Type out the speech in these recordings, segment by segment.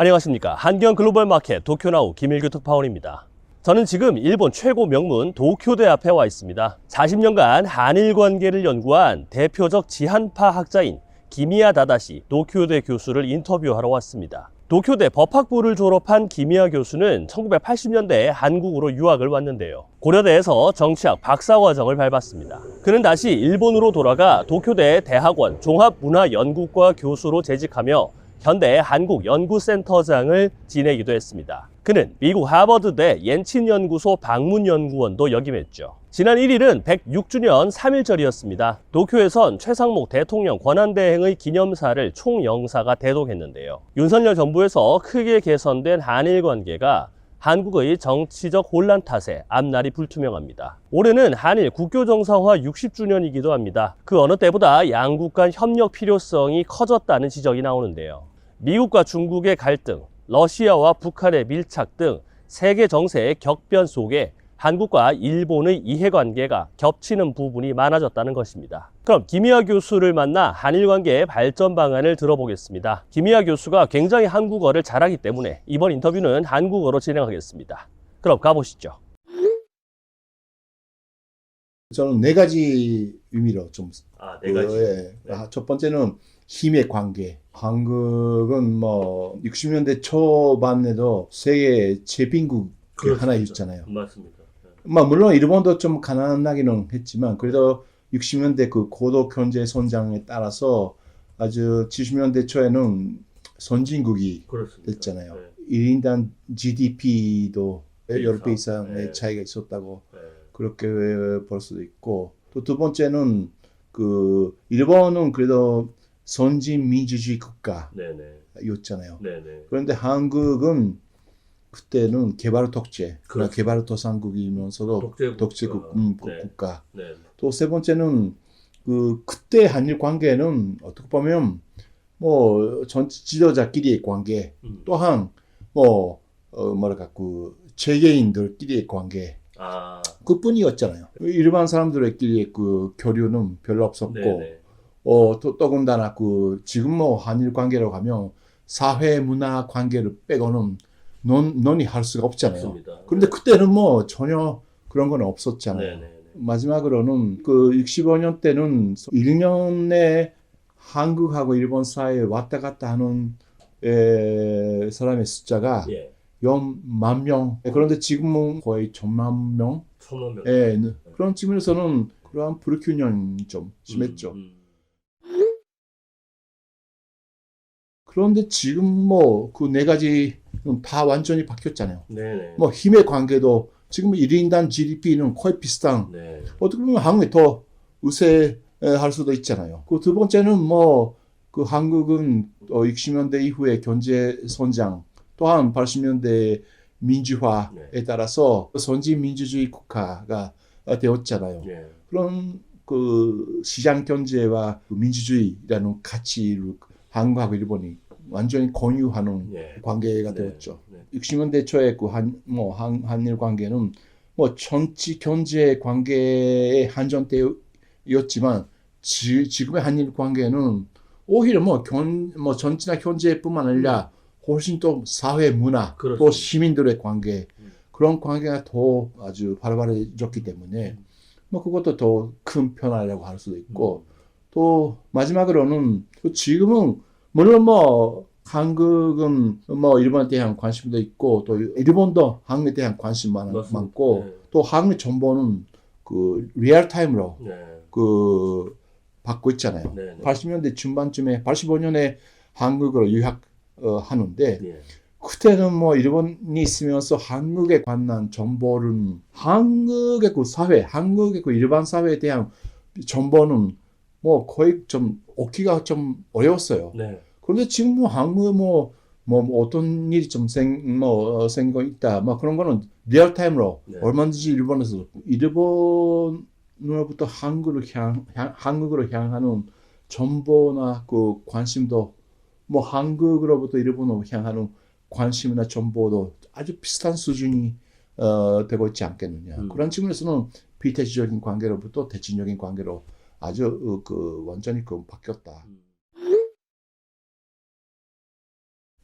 안녕하십니까. 한경 글로벌 마켓 도쿄나우 김일규 특파원입니다. 저는 지금 일본 최고 명문 도쿄대 앞에 와 있습니다. 40년간 한일 관계를 연구한 대표적 지한파 학자인 기미야 다다시 도쿄대 교수를 인터뷰하러 왔습니다. 도쿄대 법학부를 졸업한 기미야 교수는 1980년대에 한국으로 유학을 왔는데요. 고려대에서 정치학 박사과정을 밟았습니다. 그는 다시 일본으로 돌아가 도쿄대 대학원 종합문화연구과 교수로 재직하며 현대 한국 연구센터장을 지내기도 했습니다. 그는 미국 하버드대 옌친연구소 방문연구원도 역임했죠. 지난 1일은 106주년 3일절이었습니다. 도쿄에선 최상목 대통령 권한대행의 기념사를 총영사가 대동했는데요. 윤석열 정부에서 크게 개선된 한일 관계가 한국의 정치적 혼란 탓에 앞날이 불투명합니다. 올해는 한일 국교 정상화 60주년이기도 합니다. 그 어느 때보다 양국 간 협력 필요성이 커졌다는 지적이 나오는데요. 미국과 중국의 갈등, 러시아와 북한의 밀착 등 세계 정세의 격변 속에 한국과 일본의 이해관계가 겹치는 부분이 많아졌다는 것입니다. 그럼 김희아 교수를 만나 한일 관계의 발전 방안을 들어보겠습니다. 김희아 교수가 굉장히 한국어를 잘하기 때문에 이번 인터뷰는 한국어로 진행하겠습니다. 그럼 가보시죠. 저는 네 가지 의미로 좀 아, 그, 예. 네. 아, 첫 번째는 힘의 관계. 한국은 뭐 60년대 초반에도 세계 제빈국 하나 있잖아요. 맞습니다. 뭐 물론 일본도 좀 가난하기는 했지만 그래도 60년대 그 고도 경제 성장에 따라서 아주 70년대 초에는 선진국이 그렇습니다. 됐잖아요. 1인당 GDP도 여러 배 이상의 네. 차이가 있었다고 그렇게 볼 수도 있고 또 두 번째는 그 일본은 그래도 선진 민주주의 국가였잖아요. 네네. 네네. 그런데 한국은 그때는 개발 독재, 그렇죠. 개발 도상국이면서도 독재국. 독재국 음, 네. 국가. 네. 또세 번째는 그 그때 한일 관계는 어떻게 보면 뭐 전 지도자끼리의 관계, 음. 또한 뭐 어, 뭐랄까 그 재계인들끼리의 관계 아. 그뿐이었잖아요. 일반 사람들끼리의 그 교류는 별로 없었고, 네네. 어, 또, 더군다나 그 지금 뭐 한일 관계로 가면 사회 문화 관계를 빼고는 논, 논의할 수가 없잖아요. 없습니다. 그런데 그때는 뭐 전혀 그런 건 없었잖아요. 네네. 마지막으로는 그 65년 때는 1년에 한국하고 일본 사이에 왔다 갔다 하는 에, 사람의 숫자가 예. 연만 명. 그런데 지금은 거의 천만 명. 천원 명. 예, 그런 측면에서는 그러한 불균형이 좀 심했죠. 음, 그런데 지금 뭐 그 네 가지 다 완전히 바뀌었잖아요. 음. 네네. 뭐 힘의 관계도 지금 1인당 GDP는 거의 비슷한 네. 어떻게 보면 한국이 더 우세할 수도 있잖아요. 그 두 번째는 뭐 그 한국은 어 60년대 이후에 경제 성장 또한 80년대 민주화에 네. 따라서 선진 민주주의 국가가 되었잖아요. 예. 그런 그 시장 경제와 그 민주주의라는 가치를 한국하고 일본이 완전히 공유하는 예. 관계가 네. 되었죠. 네. 60년 대 초에 그한뭐 한일 관계는 뭐 정치 경제 관계에 한정되었지만 지, 지금의 한일 관계는 오히려 뭐, 견, 뭐 정치나 경제뿐만 아니라 훨씬 또 사회 문화 또 그렇습니다. 시민들의 관계 음. 그런 관계가 더 아주 발발해졌기 때문에 음. 뭐 그것도 더 큰 변화라고 할 수도 있고 또 마지막으로는 또 지금은 물론 뭐 한국은 뭐 일본에 대한 관심도 있고 또 일본도 한국에 대한 관심 많. 많고 네. 또 한국 정보는 그 리얼 타임으로 네. 그 받고 있잖아요. 네. 네. 80년대 중반쯤에 85년에 한국으로 유학 어, 하는데 예. 그때는 뭐 일본이 있으면서 한국에 관한 정보를 한국의 그 사회, 한국의 그 일반 사회에 대한 정보는 뭐 거의 좀 얻기가 좀 어려웠어요. 네. 그런데 지금 뭐 한국에 뭐, 뭐, 뭐 어떤 일이 좀 생, 뭐, 어, 생겨 있다. 뭐 그런 거는 리얼타임으로 네. 얼마든지 일본에서 일본으로부터 한국으로 향, 향, 한국으로 향하는 정보나 그 관심도 뭐 한국으로부터 일본으로 향하는 관심이나 정보도 아주 비슷한 수준이 어, 되고 있지 않겠느냐. 음. 그런 측면에서는 비대지적인 관계로부터 대칭적인 관계로 아주 어, 그 완전히 그 바뀌었다. 음.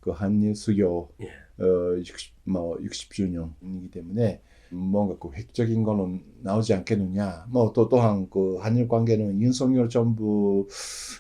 그 한일 수교 예. 어 60, 뭐 60주년이기 때문에 뭔가 그 획적인 거는 나오지 않겠느냐. 뭐 또 또한 그 한일 관계는 윤석열 정부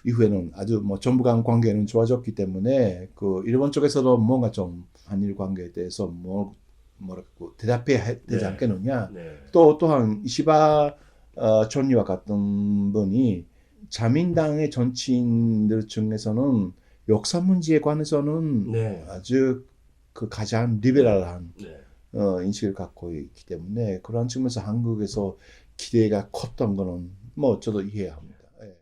이후에는 아주 뭐 정부 간 관계는 좋아졌기 때문에 그 일본 쪽에서도 뭔가 좀 한일 관계에 대해서 뭐 뭐랄까 그 대답해야 되지 네. 않겠느냐. 네. 또 또한 이시바 어, 전리와 같은 분이 자민당의 정치인들 중에서는 역사 문제에 관해서는 네. 아주 그 가장 리베랄한 네. 어, 인식을 갖고 있기 때문에 그런 측면에서 한국에서 기대가 컸던 거는 뭐 저도 이해합니다. 예.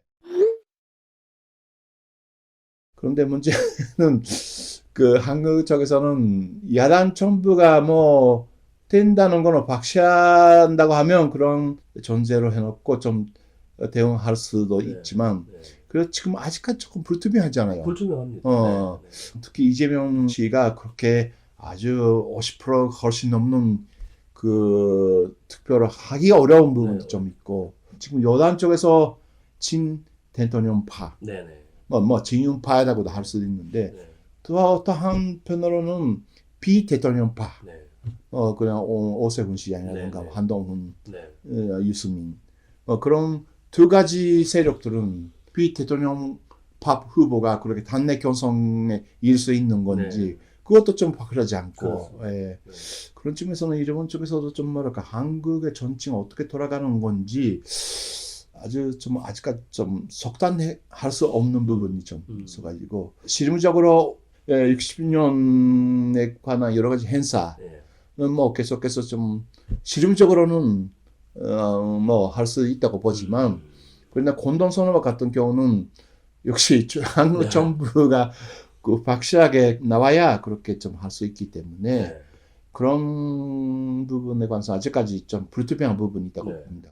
그런데 문제는 그 한국 쪽에서는 야당 정부가 뭐 된다는 거는 박시한다고 하면 그런 존재로 해놓고 좀 대응할 수도 네. 있지만 네. 그래서 지금 아직까지 조금 불투명하잖아요. 불투명합니다. 어. 네. 네. 특히 이재명 씨가 그렇게 아주 50% 훨씬 넘는 그 투표를 하기가 어려운 부분도 네. 좀 있고 지금 여당 쪽에서 친 대통령파 네. 네. 뭐, 뭐 진윤파라고도 할 수도 있는데 네. 또, 또 한편으로는 비대통령파 네. 어 그냥 오, 오세훈 시장이라든가 네, 네. 한동훈 네. 어, 유승민 어, 그런 두 가지 세력들은 비 대통령파 후보가 그렇게 단내 경선에 일 수 있는 건지 그것도 좀 확실하지 않고 네. 예. 네. 그런 측면에서는 일본 쪽에서도 좀 뭐랄까 한국의 정치가 어떻게 돌아가는 건지 아주 좀 아직까지 좀 속단할 수 없는 부분이 좀 음. 있어가지고 실무적으로 예, 60년에 관한 여러 가지 행사 네. 뭐 계속해서 좀 실무적으로는 어, 뭐 할 수 있다고 보지만 음. 그러나 공동선언과 같은 경우는 역시 저- 한국 네. 정부가 그 확실하게 나와야 그렇게 좀 할 수 있기 때문에 네. 그런 부분에 관해서 아직까지 좀 불투명한 부분이 있다고 네. 봅니다.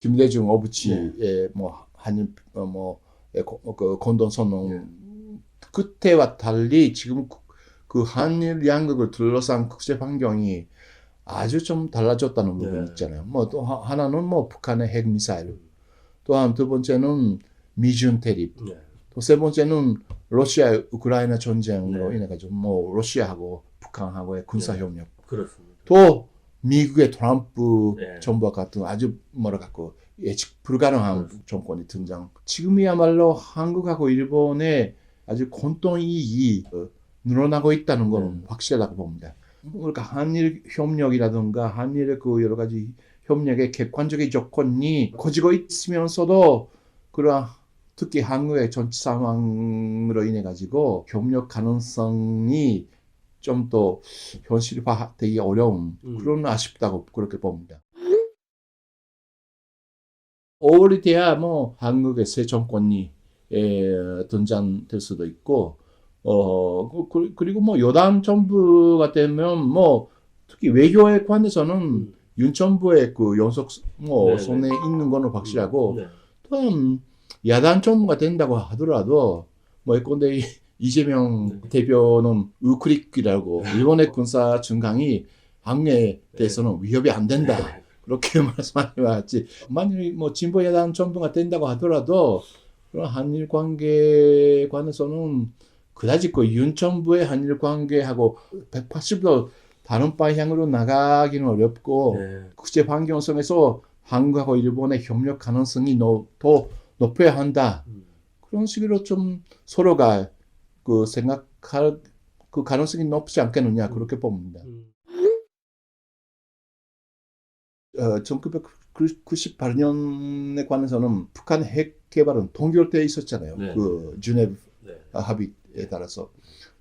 김대중 어부치의 뭐 한일 어, 뭐 예, 고- 그 공동선언 그때와 달리 지금 그- 그 한일 양국을 둘러싼 국제 환경이 아주 좀 달라졌다는 부분이 네. 있잖아요. 뭐 또 하나는 뭐 북한의 핵 미사일, 또한 두 번째는 미중 대립, 네. 또세 번째는 러시아 우크라이나 전쟁으로 네. 인해 가지고 뭐 러시아하고 북한하고의 군사 네. 협력, 그렇습니다. 또 미국의 트럼프 네. 정부와 같은 아주 뭐라 갖고 예측 불가능한 그렇습니다. 정권이 등장. 지금이야말로 한국하고 일본의 아주 공동 이익이 어, 늘어나고 있다는 것은 네. 확실하다고 봅니다. 그러니까 한일 협력이라든가 한일의 그 여러 가지 협력의 객관적인 조건이 커지고 있으면서도 그런 특히 한국의 정치 상황으로 인해 가지고 협력 가능성이 좀 더 현실화되기 어려운 음. 그런 아쉽다고 그렇게 봅니다. 5월이 돼야 뭐 한국의 새 정권이 에, 등장될 수도 있고 어 그- 그, 그리고 뭐 여당 정부가 되면 뭐 특히 외교에 관해서는 음. 윤 정부의 그 연속 뭐 네네. 손에 있는 거는 확실하고 네. 또한 야당 정부가 된다고 하더라도 뭐 예컨대 이- 이재명 네. 대표는 우크릭이라고 일본의 군사 증강이 한국에 대해서는 위협이 안 된다 네. 그렇게 말씀하지 마지 만일 뭐 진보 야당 정부가 된다고 하더라도 그런 한일 관계에 관해서는 그다지 그윤 정부의 한일 관계하고 180도 다른 방향으로 나가기는 어렵고 네. 국제 환경성에서 한국하고 일본의 협력 가능성이 노- 더 높여야 한다. 음. 그런 식으로 좀 서로가 그 생각할 그 가능성이 높지 않겠느냐 그렇게 봅니다. 음. 어, 1998년에 관해서는 북한 핵 개발은 동결되어 있었잖아요. 네. 그 주네브 네. 합의 에 따라서.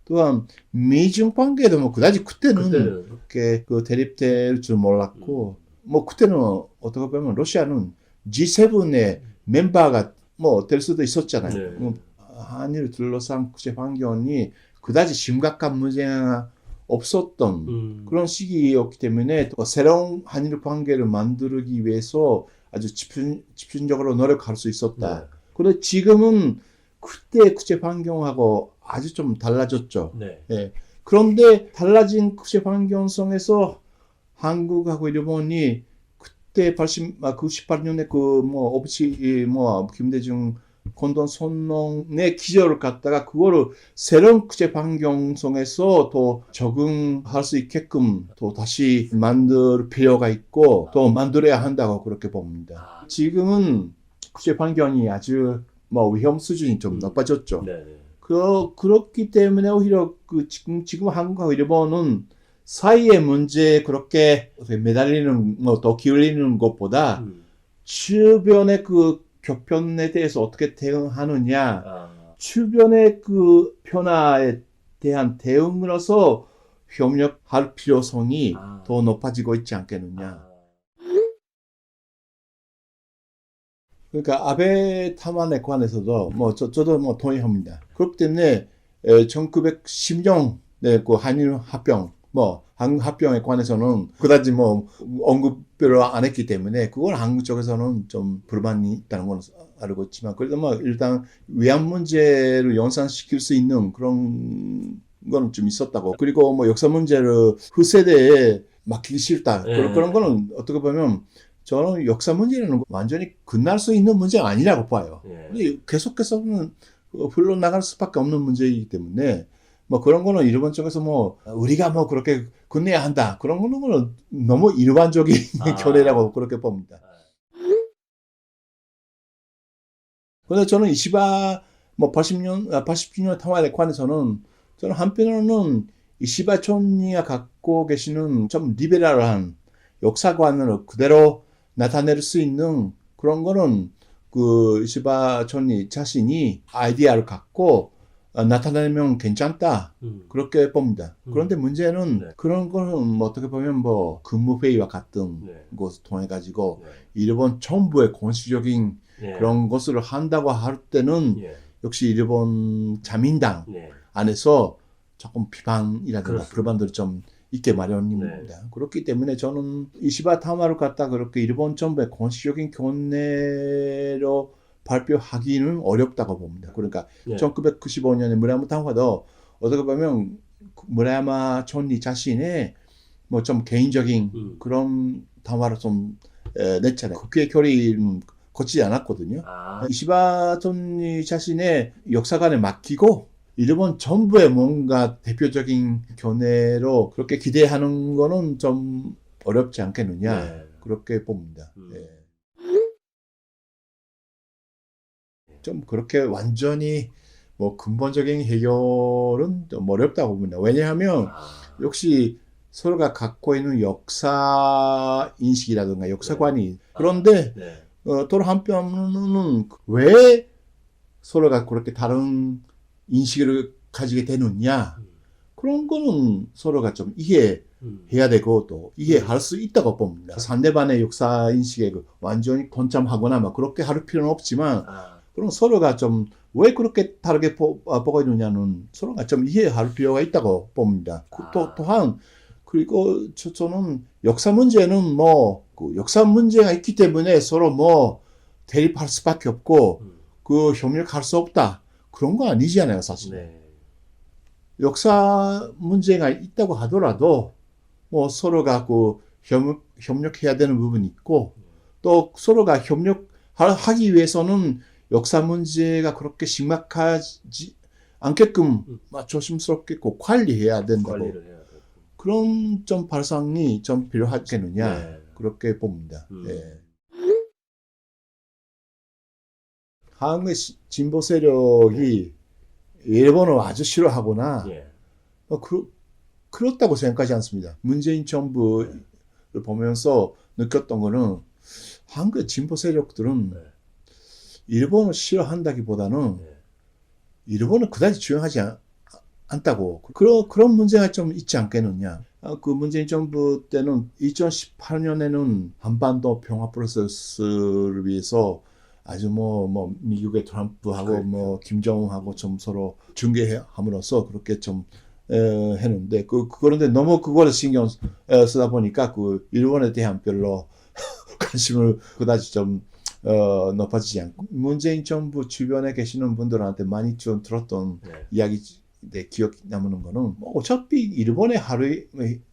또한 미중 관계도 뭐 그다지 그때는 그때는 그렇게 그 대립될 줄 몰랐고 뭐 그때는 어떻게 보면 러시아는 G7의 멤버가 뭐 될 수도 있었잖아요. 네. 음, 한일 둘러싼 국제 환경이 그다지 심각한 문제가 없었던 음. 그런 시기였기 때문에 또 새로운 한일 관계를 만들기 위해서 아주 집중, 집중적으로 노력할 수 있었다. 네. 그런데 지금은 그때 국제 환경하고 아주 좀 달라졌죠. 네. 그런데 달라진 국제 환경 속에서 한국하고 일본이 그때 80, 아, 98년에 그뭐 오부치 뭐 김대중 건돈 손농의 기조를 갖다가 그거를 새로운 국제방 경성에서 더 적응할 수 있게끔 또 다시 만들 필요가 있고 또 만들어야 한다고 그렇게 봅니다. 지금은 국제 환경이 아주 뭐 위험 수준이 좀 음. 높아졌죠. 네. 그 그렇기 때문에 오히려 그 지금 지금 한국하고 일본은 사이의 문제에 그렇게 매달리는 뭐더 기울이는 것보다 음. 주변의 그 교편에 대해서 어떻게 대응하느냐, 아. 주변의 그 변화에 대한 대응으로서 협력할 필요성이 아. 더 높아지고 있지 않겠느냐. 아. 그러니까 아베 타만에 관해서도 뭐 저, 저도 뭐 동의합니다. 그렇기 때문에 1910년 네, 그 한일 합병 뭐 한국 합병에 관해서는 그다지 뭐 언급 별로 안 했기 때문에 그걸 한국 쪽에서는 좀 불만이 있다는 건 알고 있지만 그래도 뭐 일단 위안 문제를 연상시킬 수 있는 그런 거는 좀 있었다고 그리고 뭐 역사 문제를 후세대에 맡기기 싫다 예. 그런 그런 거는 어떻게 보면 저는 역사 문제는 완전히 끝날 수 있는 문제가 아니라고 봐요. 예. 계속해서는 흘러나갈 수밖에 없는 문제이기 때문에 뭐 그런 거는 일본 쪽에서 뭐 우리가 뭐 그렇게 끝내야 한다 그런 거는 뭐 너무 일반적인 아. 견해라고 그렇게 봅니다. 근데 저는 이시바 뭐 80년 아, 80주년 타와에 관해서는 저는 한편으로는 이시바 촌이가 갖고 계시는 좀 리베랄한 역사관을 그대로 나타낼 수 있는 그런 거는 그 이시바 촌이 자신이 아이디어를 갖고 어, 나타내면 괜찮다 음. 그렇게 봅니다. 음. 그런데 문제는 네. 그런 거는 뭐 어떻게 보면 뭐 근무회의와 같은 네. 것을 통해 가지고 네. 일본 정부의 공식적인 예. 그런 것을 한다고 할 때는 예. 역시 일본 자민당 네. 안에서 조금 비판이라든가 그렇습니다. 불만들이 좀 있게 마련입니다. 네. 그렇기 때문에 저는 이시바 타마를 갖다 그렇게 일본 정부의 공식적인 견해로 발표하기는 어렵다고 봅니다. 그러니까 예. 1995년에 무라야마 타마도 어떻게 보면 그 무라야마 촌리 자신의 뭐 좀 개인적인 음. 그런 담화를 좀 에, 냈잖아요. 국회 결의는 거치지 않았거든요. 아. 이시바 촌리 자신의 역사관에 맡기고 일본 정부의 뭔가 대표적인 견해로 그렇게 기대하는 거는 좀 어렵지 않겠느냐 네. 그렇게 봅니다. 음. 예. 좀 그렇게 완전히 뭐 근본적인 해결은 좀 어렵다고 봅니다. 왜냐하면 아. 역시 서로가 갖고 있는 역사 인식이라든가 역사관이 그런데 네. 어, 또 한편으로는 왜 서로가 그렇게 다른 인식을 가지게 되느냐 음. 그런 거는 서로가 좀 이해해야 음. 되고 또 이해할 수 있다고 봅니다. 상대방의 역사 인식에 그 완전히 동참하거나 막 그렇게 할 필요는 없지만 아. 그럼 서로가 좀 왜 그렇게 다르게 보, 아, 보고 있느냐는 서로가 좀 이해할 필요가 있다고 봅니다. 그- 또 아. 또한 그리고 저, 저는 역사 문제는 뭐 그 역사 문제가 있기 때문에 서로 뭐 대립할 수밖에 없고 음. 그 협력할 수 없다 그런 거 아니잖아요 사실. 네. 역사 문제가 있다고 하더라도 뭐 서로가 그 협력, 협력해야 되는 부분이 있고 또 서로가 협력하기 위해서는 역사 문제가 그렇게 심각하지 않게끔 음. 막 조심스럽게 꼭 관리해야 된다고. 그런 좀 발상이 좀 필요하겠느냐 네. 그렇게 봅니다. 음. 예. 한국의 시- 진보 세력이 일본을 아주 싫어하거나 예. 어, 그, 그렇다고 생각하지 않습니다. 문재인 정부를 보면서 느꼈던 거는 한국의 진보 세력들은 네. 일본을 싫어한다기보다는 네. 일본은 그다지 중요하지 않, 않다고 그런 그런 문제가 좀 있지 않겠느냐. 아, 그 문재인 정부 때는 2018년에는 한반도 평화 프로세스를 위해서 아주 뭐, 뭐, 미국의 트럼프하고 그렇죠. 뭐, 김정은하고 좀 서로 중개함으로써 그렇게 좀, 에, 했는데, 그, 그런데 너무 그거를 신경 에, 쓰다 보니까 그, 일본에 대한 별로 관심을 그다지 좀, 어, 높아지지 않고, 문재인 정부 주변에 계시는 분들한테 많이 좀 들었던 네. 이야기, 내 기억 남는 거는, 뭐, 어차피 일본에 하루,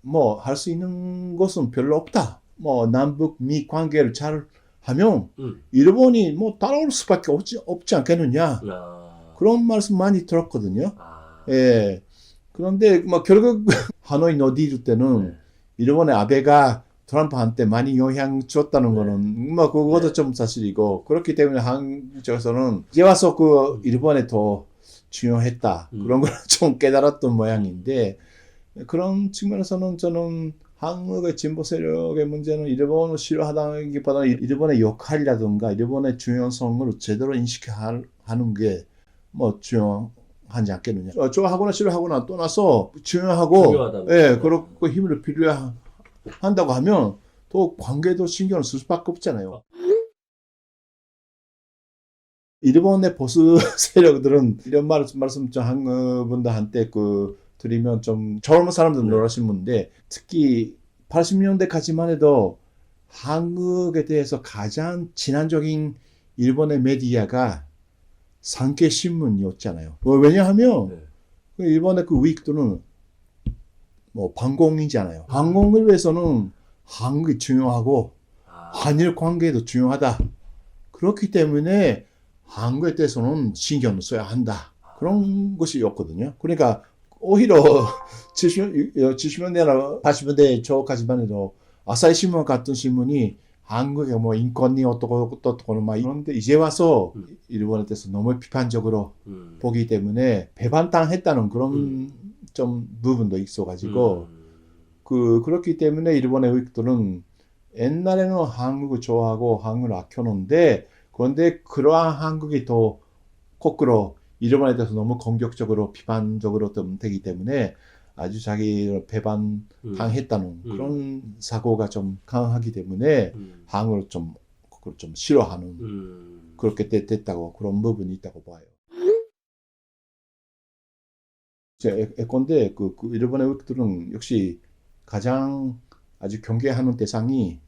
뭐, 할 수 있는 것은 별로 없다. 뭐, 남북 미 관계를 잘 하면 음. 일본이 뭐 따라올 수밖에 없지, 없지 않겠느냐 아. 그런 말씀 많이 들었거든요. 아. 예. 그런데 뭐 결국 하노이 노디일 때는 네. 일본의 아베가 트럼프한테 많이 영향 줬다는 네. 거는 뭐 그것도 네. 좀 사실이고 그렇기 때문에 한국에서는 이제 와서 그 일본에 더 중요했다 음. 그런 걸 좀 깨달았던 모양인데 그런 측면에서는 저는 한국의 진보 세력의 문제는 일본을 싫어하다기보다는 일본의 역할이라든가 일본의 중요성을 제대로 인식하는 게 뭐 중요하지 않겠느냐. 어, 좋아하거나 싫어하거나 떠나서 중요하고 예. 그렇고 힘을 필요한다고 하면 또 관계도 신경을 쓸 수밖에 없잖아요. 일본의 보수 세력들은 이런 말, 말씀 좀 한분들한테 그 드리면 좀 젊은 사람들 네. 놀라신 분인데 특히 80년대까지만 해도 한국에 대해서 가장 진한적인 일본의 메디아가 산케 신문이었잖아요. 뭐 왜냐하면 네. 그 일본의 그 우익들은 뭐 방공이잖아요. 방공을 위해서는 한국이 중요하고 아. 한일 관계도 중요하다. 그렇기 때문에 한국에 대해서는 신경을 써야 한다. 그런 것이었거든요. 그러니까 오히려 70, 70년대나 80년대 초까지만 해도 아사히 신문 같은 신문이 한국의 뭐 인권이 어떻고 어떻고 막 이런데 이제 와서 음. 일본에 대해서 너무 비판적으로 음. 보기 때문에 배반당했다는 그런 음. 좀 부분도 있어가지고 음. 그 그렇기 때문에 일본의 우익들은 옛날에는 한국을 좋아하고 한국을 아껴놓는데 그런데 그러한 한국이 더 거꾸로 일본에 대해서 너무 공격적으로 비판적으로 좀 되기 때문에 아주 자기 배반 음. 당했다는 음. 그런 사고가 좀 강하기 때문에 음. 한국을 좀 그걸 좀 싫어하는 음. 그렇게 됐, 됐다고 그런 부분이 있다고 봐요. 제 예컨대 그, 그 일본의 우익들은 역시 가장 아주 경계하는 대상이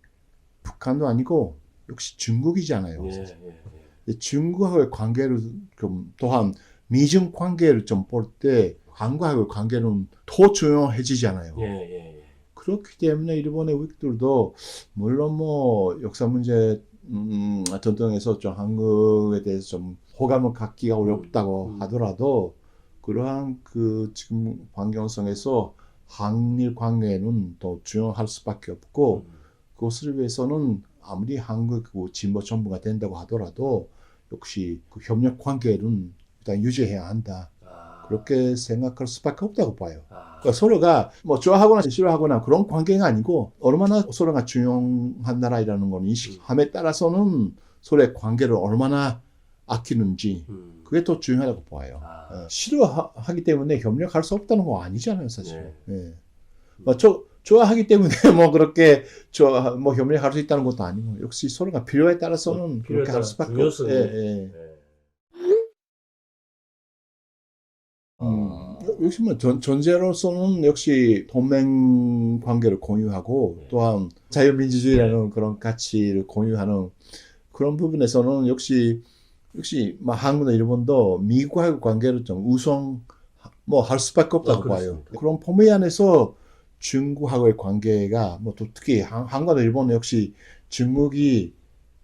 북한도 아니고 역시 중국이잖아요. 예, 예, 예. 중국하고의 관계를 좀 또한 미중 관계를 좀 볼 때 한국하고의 관계는 더 중요해지잖아요. 예, 예, 예. 그렇기 때문에 일본의 우익들도 물론 뭐 역사 문제 음, 등등에서 좀 한국에 대해서 좀 호감을 갖기가 어렵다고 음. 하더라도 그러한 그 지금 환경성에서 한일 관계는 더 중요할 수밖에 없고 음. 그것을 위해서는 아무리 한국 그 진보 정부가 된다고 하더라도 역시 그 협력 관계는 일단 유지해야 한다 아. 그렇게 생각할 수밖에 없다고 봐요. 아. 그러니까 서로가 뭐 좋아하거나 싫어하거나 그런 관계가 아니고 얼마나 서로가 중요한 나라라는 걸 인식함에 따라서는 서로의 관계를 얼마나 아끼는지 음. 그게 더 중요하다고 봐요. 아. 어, 싫어하기 때문에 협력할 수 없다는 거 아니잖아요, 사실. 네. 예. 뭐 저, 좋아하기 때문에 뭐 그렇게 저뭐 협력할 수 있다는 것도 아니고 역시 서로가 필요에 따라서는 뭐 필요에 그렇게 할 수밖에 없어요. 예, 예. 예. 음, 아. 역시 뭐 전, 전제로서는 역시 동맹 관계를 공유하고 네. 또한 자유민주주의라는 그런 가치를 공유하는 그런 부분에서는 역시 역시 뭐 한국과 일본도 미국과의 관계를 좀 우선 뭐 할 수밖에 없다고 아, 봐요. 그런 범위 안에서 중국하고의 관계가 뭐 또 특히 한- 한국과 일본은 역시 중국이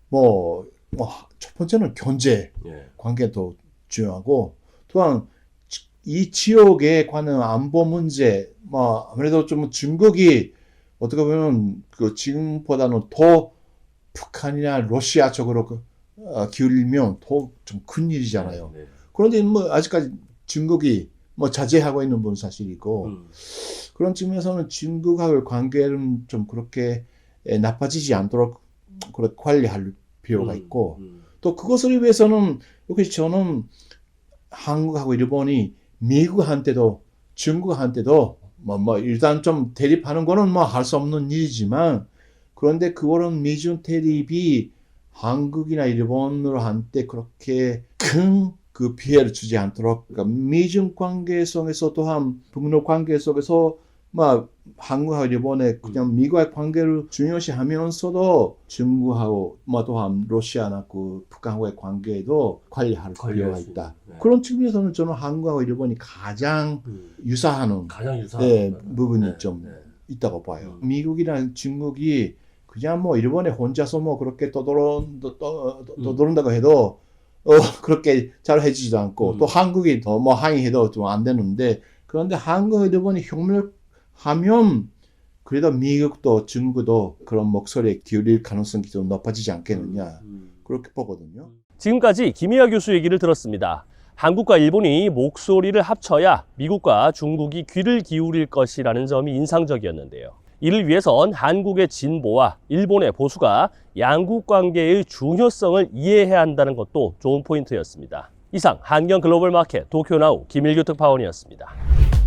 뭐 뭐 첫 번째는 경제 예. 관계도 중요하고 또한 지- 이 지역에 관한 안보 문제 뭐 아무래도 좀 중국이 어떻게 보면 그 지금보다는 더 북한이나 러시아 쪽으로 그, 어, 기울면 더 좀 큰 일이잖아요. 네. 그런데 뭐 아직까지 중국이 뭐 자제하고 있는 분 사실이고 음. 그런 측면에서는 중국하고의 관계는 좀 그렇게 에, 나빠지지 않도록 그렇게 관리할 필요가 음, 있고 음. 또 그것을 위해서는 여기 저는 한국하고 일본이 미국한테도 중국한테도 뭐, 뭐 일단 좀 대립하는 거는 뭐 할 수 없는 일이지만 그런데 그거는 미중 대립이 한국이나 일본으로 한테 그렇게 큰 그 피해를 주지 않도록 그러니까 미중 관계 속에서 또한 북러 관계 속에서 막 한국하고 일본의 그냥 미국의 관계를 중요시하면서도 중국하고 뭐 또한 러시아나 그 북한과의 관계도 관리할 필요가 수 있다. 네. 그런 측면에서는 저는 한국하고 일본이 가장 음. 유사하는 가장 유사한 네. 부분이 네, 좀 네. 있다고 봐요. 음. 미국이나 중국이 그냥 뭐 일본에 혼자서 뭐 그렇게 떠돌아 떠- 떠- 음. 해도 어 그렇게 잘 해주지도 않고 음. 또 한국이 더 뭐 항의해도 좀 안 되는데 그런데 한국 일본이 혁명 하면 그래도 미국도 중국도 그런 목소리에 기울일 가능성이 좀 높아지지 않겠느냐 그렇게 보거든요. 지금까지 김희아 교수 얘기를 들었습니다. 한국과 일본이 목소리를 합쳐야 미국과 중국이 귀를 기울일 것이라는 점이 인상적이었는데요. 이를 위해선 한국의 진보와 일본의 보수가 양국 관계의 중요성을 이해해야 한다는 것도 좋은 포인트였습니다. 이상 한경 글로벌 마켓 도쿄나우 김일규 특파원이었습니다.